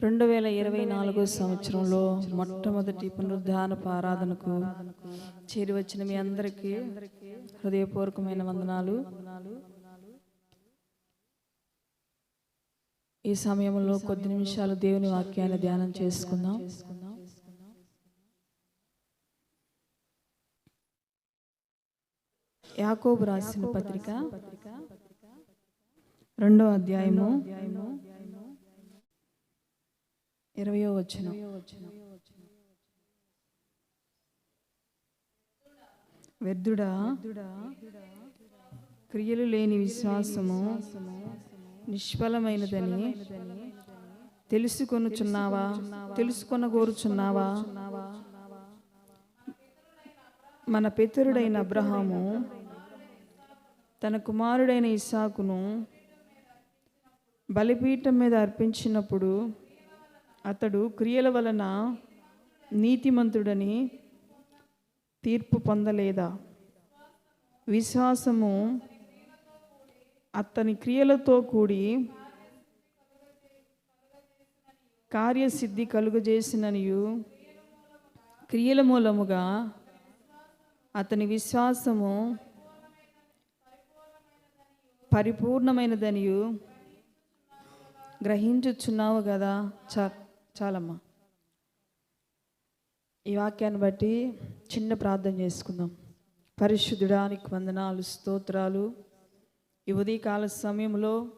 రెండు వేల ఇరవై నాలుగో సంవత్సరంలో మొట్టమొదటి పునరుద్ధాన ఆరాధనకు చేరి వచ్చిన మీ అందరికీ హృదయపూర్వకమైన వందనాలు. ఈ సమయంలో కొద్ది నిమిషాలు దేవుని వాక్యాన్ని ధ్యానం చేసుకుందాం. యాకోబు రాసిన పత్రిక రెండో అధ్యాయము ఇరవయో వచ్చిన వ్యర్థుడా క్రియలు లేని విశ్వాసము నిష్ఫలమైనదని తెలుసుకొనుచున్నావా? తెలుసుకొనగోరుచున్నావా? మన పితరుడైన అబ్రహాము తన కుమారుడైన ఇసాకును బలిపీఠం మీద అర్పించినప్పుడు అతడు క్రియల వలన నీతిమంతుడని తీర్పు పొందలేదా? విశ్వాసము అతని క్రియలతో కూడి కార్యసిద్ధి కలుగజేసిననియు. క్రియల మూలముగా అతని విశ్వాసము పరిపూర్ణమైనదనియు. గ్రహించుచున్నావు కదా చ చాలమ్మా. ఈ వాక్యాన్ని బట్టి చిన్న ప్రార్థన చేసుకుందాం. పరిశుద్ధుడానికి వందనాలు స్తోత్రాలు. ఈ ఉదయకాల సమయంలో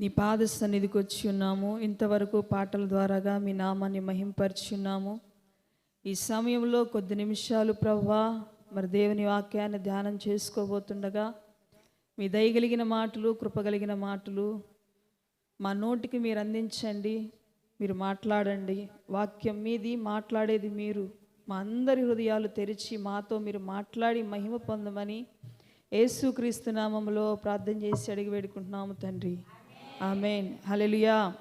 నీ పాద సన్నిధికి వచ్చి ఉన్నాము. ఇంతవరకు పాటల ద్వారాగా మీ నామాన్ని మహింపరిచి ఉన్నాము. ఈ సమయంలో కొద్ది నిమిషాలు ప్రవ్వా మరి దేవుని వాక్యాన్ని ధ్యానం చేసుకోబోతుండగా మీ దయగలిగిన మాటలు కృపగలిగిన మాటలు మా నోటికి మీరు అందించండి మీరు మాట్లాడండి వాక్యం మీది మాట్లాడేది మీరు. మా అందరి హృదయాలు తెరిచి మాతో మీరు మాట్లాడి మహిమ పొందమని యేసుక్రీస్తు నామంలో ప్రార్థన చేసి అడిగి వేడుకుంటున్నాము తండ్రి. ఆమెన్. హలెలుయా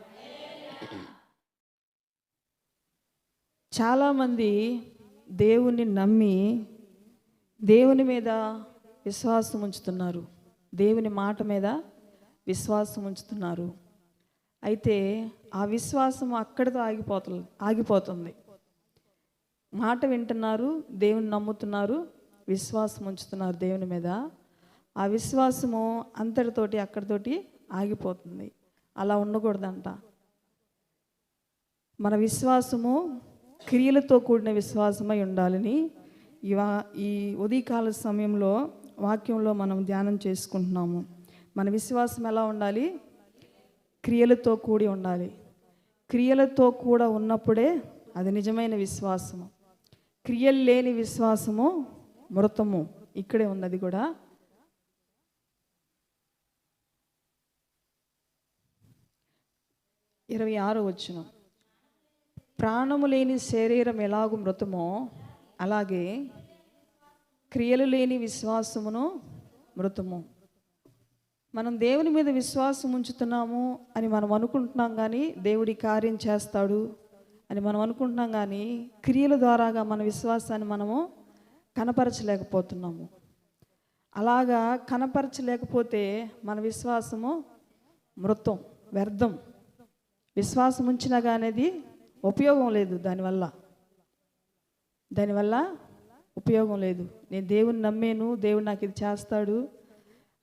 చాలామంది దేవుణ్ణి నమ్మి దేవుని మీద విశ్వాసం ఉంచుతున్నారు. దేవుని మాట మీద విశ్వాసం ఉంచుతున్నారు. అయితే ఆ విశ్వాసం అక్కడితో ఆగిపోతుంది ఆగిపోతుంది. మాట వింటున్నారు దేవుని నమ్ముతున్నారు విశ్వాసం ఉంచుతున్నారు దేవుని మీద. ఆ విశ్వాసము అంతటితోటి అక్కడితోటి ఆగిపోతుంది. అలా ఉండకూడదంట. మన విశ్వాసము క్రియలతో కూడిన విశ్వాసమై ఉండాలని ఇవా ఈ ఉదయకాల సమయంలో వాక్యంలో మనం ధ్యానం చేసుకుంటున్నాము. మన విశ్వాసం ఎలా ఉండాలి? క్రియలతో కూడి ఉండాలి. క్రియలతో కూడా ఉన్నప్పుడే అది నిజమైన విశ్వాసము. క్రియలు లేని విశ్వాసము మృతము. ఇక్కడే ఉన్నది కూడా. ఇరవై ఆరో వచ్చిన ప్రాణము లేని శరీరం ఎలాగో మృతమో అలాగే క్రియలు లేని విశ్వాసమును మృతము. మనం దేవుని మీద విశ్వాసం ఉంచుతున్నాము అని మనం అనుకుంటున్నాం కానీ దేవుడి కార్యం చేస్తాడు అని మనం అనుకుంటున్నాం కానీ క్రియల ద్వారాగా మన విశ్వాసాన్ని మనము కనపరచలేకపోతున్నాము. అలాగా కనపరచలేకపోతే మన విశ్వాసము మృతం వ్యర్థం. విశ్వాసం ఉంచినా కానీ అది ఉపయోగం లేదు దానివల్ల. దానివల్ల ఉపయోగం లేదు. నేను దేవుని నమ్మేను దేవుడు నాకు ఇది చేస్తాడు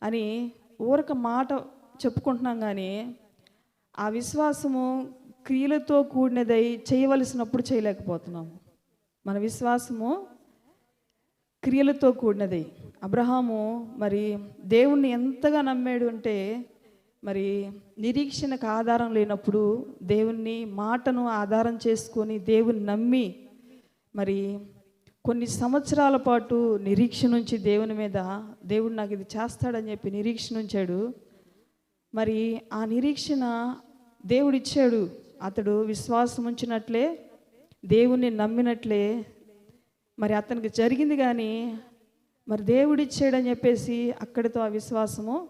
అని ఊరక మాట చెప్పుకుంటున్నాం కానీ ఆ విశ్వాసము క్రియలతో కూడినదై చేయవలసినప్పుడు చేయలేకపోతున్నాము. మన విశ్వాసము క్రియలతో కూడినది. అబ్రహాము మరి దేవుణ్ణి ఎంతగా నమ్మాడు అంటే మరి నిరీక్షణకు ఆధారం లేనప్పుడు దేవుణ్ణి మాటను ఆధారం చేసుకొని దేవుని నమ్మి మరి కొన్ని సంవత్సరాల పాటు నిరీక్షణ నుంచి దేవుని మీద దేవుడు నాకు ఇది చేస్తాడని చెప్పి నిరీక్షణ ఉంచాడు మరి ఆ నిరీక్షణ దేవుడిచ్చాడు అతడు విశ్వాసం ఉంచినట్లే దేవుణ్ణి నమ్మినట్లే. మరి అతనికి జరిగింది కానీ మరి దేవుడిచ్చాడని చెప్పేసి అక్కడితో ఆ విశ్వాసము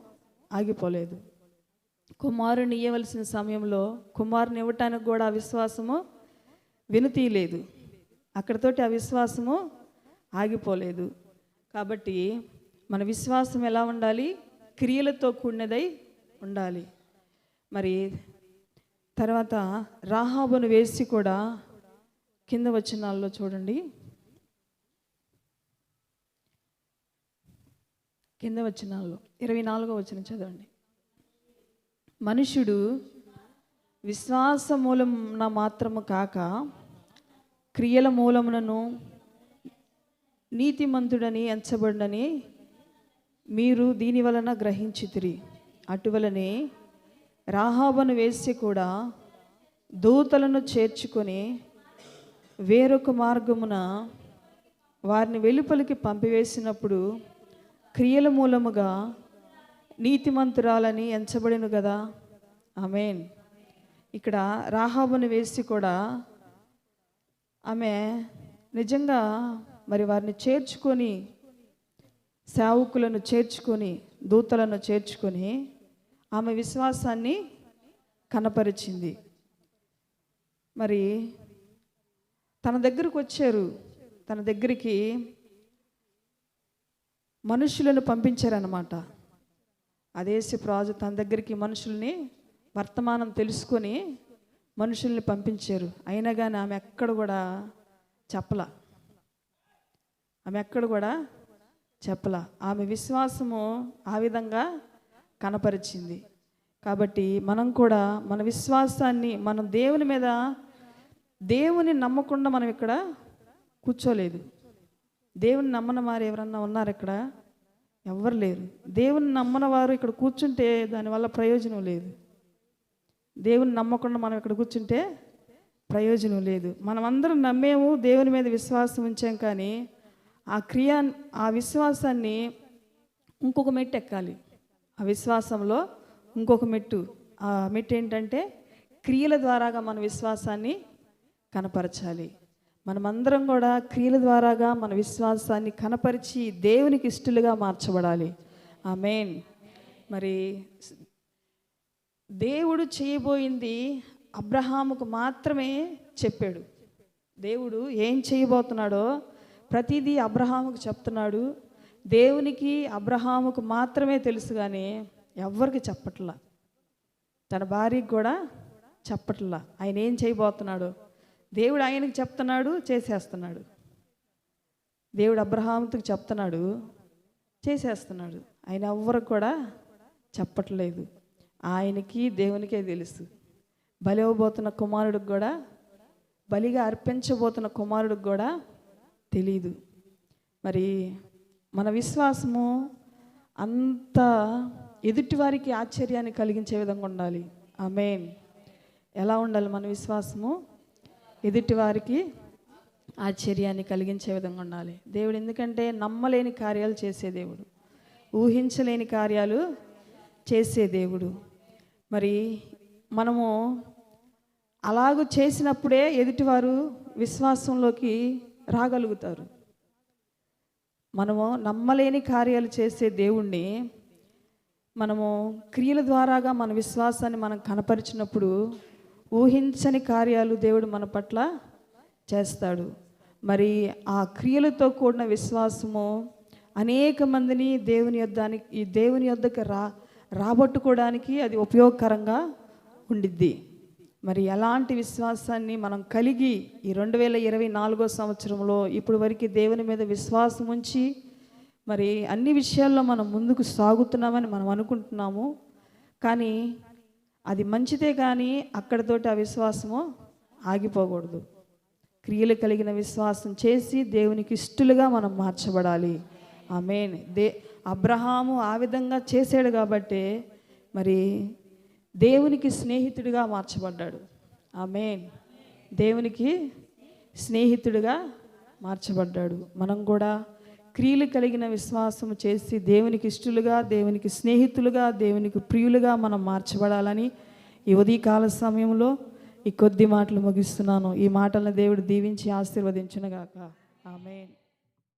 ఆగిపోలేదు. కుమారుని ఇవ్వవలసిన సమయంలో కుమారుని ఇవ్వటానికి కూడా ఆ విశ్వాసము వినుతీయలేదు. అక్కడితోటి అవిశ్వాసము ఆగిపోలేదు. కాబట్టి మన విశ్వాసం ఎలా ఉండాలి? క్రియలతో కూడినదై ఉండాలి. మరి తర్వాత రాహాబును వేసి కూడా కింద వచనాల్లో చూడండి. కింద వచనాల్లో ఇరవై నాలుగో వచనం చదవండి. మనుషుడు విశ్వాస మూలం మాత్రము కాక క్రియల మూలమునను నీతిమంతుడని ఎంచబడినని మీరు దీని వలన గ్రహించితిరి. అటువలనే రాహాబను వేసి కూడా దూతలను చేర్చుకొని వేరొక మార్గమున వారిని వెలుపలికి పంపివేసినప్పుడు క్రియల మూలముగా నీతిమంతురాలని ఎంచబడిను కదా ఆమెన్. ఇక్కడ రాహాబును వేసి కూడా ఆమె నిజంగా మరి వారిని చేర్చుకొని సేవకులను చేర్చుకొని దూతలను చేర్చుకొని ఆమె విశ్వాసాన్ని కనపరిచింది. మరి తన దగ్గరకు వచ్చారు. తన దగ్గరికి మనుషులను పంపించారనమాట అదేసి ప్రాజు తన దగ్గరికి మనుషుల్ని వర్తమానం తెలుసుకొని మనుషుల్ని పంపించారు. అయినా కానీ ఆమె ఎక్కడ కూడా చెప్పలా. ఆమె ఎక్కడ కూడా చెప్పలా. ఆమె విశ్వాసము ఆ విధంగా కనపరిచింది. కాబట్టి మనం కూడా మన విశ్వాసాన్ని మనం దేవుని మీద దేవుని నమ్మకుండా మనం ఇక్కడ కూర్చోలేదు. దేవుని నమ్మని వారు ఎవరన్నా ఉన్నారు ఇక్కడ? ఎవ్వరు లేరు. దేవుని నమ్మని వారు ఇక్కడ కూర్చుంటే దానివల్ల ప్రయోజనం లేదు. దేవుని నమ్మకుండా మనం ఇక్కడ కూర్చుంటే ప్రయోజనం లేదు. మనమందరం నమ్మేము దేవుని మీద విశ్వాసం ఉంచాం కానీ ఆ క్రియ ఆ విశ్వాసాన్ని ఇంకొక మెట్టు ఎక్కాలి. ఆ విశ్వాసంలో ఇంకొక మెట్టు. ఆ మెట్టు ఏంటంటే క్రియల ద్వారాగా మన విశ్వాసాన్ని కనపరచాలి. మనమందరం కూడా క్రియల ద్వారాగా మన విశ్వాసాన్ని కనపరిచి దేవునికి ఇష్టలుగా మార్చబడాలి. ఆ మెయిన్ మరి దేవుడు చేయబోయింది అబ్రహాముకు మాత్రమే చెప్పాడు. దేవుడు ఏం చేయబోతున్నాడో ప్రతిదీ అబ్రహాముకు చెప్తున్నాడు. దేవునికి అబ్రహాముకు మాత్రమే తెలుసు కానీ ఎవ్వరికి చెప్పట్లా. తన భార్యకి కూడా చెప్పట్లా. ఆయన ఏం చేయబోతున్నాడు దేవుడు ఆయనకు చెప్తున్నాడు చేసేస్తున్నాడు. దేవుడు అబ్రహాముతో చెప్తున్నాడు చేసేస్తున్నాడు. ఆయన ఎవ్వరికి కూడా చెప్పట్లేదు. ఆయనకి దేవునికే తెలుసు. బలివ్వబోతున్న కుమారుడికి కూడా బలిగా అర్పించబోతున్న కుమారుడికి కూడా తెలియదు మరి మన విశ్వాసము అంత ఎదుటివారికి ఆశ్చర్యాన్ని కలిగించే విధంగా ఉండాలి. ఆమెన్. ఎలా ఉండాలి మన విశ్వాసము? ఎదుటివారికి ఆశ్చర్యాన్ని కలిగించే విధంగా ఉండాలి. దేవుడు ఎందుకంటే నమ్మలేని కార్యాలు చేసే దేవుడు. ఊహించలేని కార్యాలు చేసే దేవుడు. మరి మనము అలాగూ చేసినప్పుడే ఎదుటివారు విశ్వాసంలోకి రాగలుగుతారు. మనము నమ్మలేని కార్యాలు చేసే దేవుణ్ణి మనము క్రియల ద్వారాగా మన విశ్వాసాన్ని మనం కనపరిచినప్పుడు ఊహించని కార్యాలు దేవుడు మన పట్ల చేస్తాడు. మరి ఆ క్రియలతో కూడిన విశ్వాసము అనేక మందిని దేవుని యొద్దానికి ఈ దేవుని యొద్దకు రా రాబట్టుకోవడానికి అది ఉపయోగకరంగా ఉండిద్ది. మరి ఎలాంటి విశ్వాసాన్ని మనం కలిగి ఈ రెండు వేల ఇరవై నాలుగో సంవత్సరంలో ఇప్పుడు వరకు దేవుని మీద విశ్వాసం ఉంచి మరి అన్ని విషయాల్లో మనం ముందుకు సాగుతున్నామని మనం అనుకుంటున్నాము. కానీ అది మంచిదే కానీ అక్కడితోటి ఆ విశ్వాసము ఆగిపోకూడదు. క్రియలు కలిగిన విశ్వాసం చేసి దేవునికి ఇష్టలుగా మనం మార్చబడాలి. ఆమెన్. దే అబ్రహాము ఆ విధంగా చేశాడు కాబట్టి మరి దేవునికి స్నేహితుడిగా మార్చబడ్డాడు. ఆమెన్. దేవునికి స్నేహితుడిగా మార్చబడ్డాడు. మనం కూడా క్రియలు కలిగిన విశ్వాసం చేసి దేవునికి ఇష్టలుగా దేవునికి స్నేహితులుగా దేవునికి ప్రియులుగా మనం మార్చబడాలని ఈ ఉదయకాల సమయంలో ఈ కొద్ది మాటలు ముగిస్తున్నాను. ఈ మాటలను దేవుడు దీవించి ఆశీర్వదించునుగాక. ఆమెన్.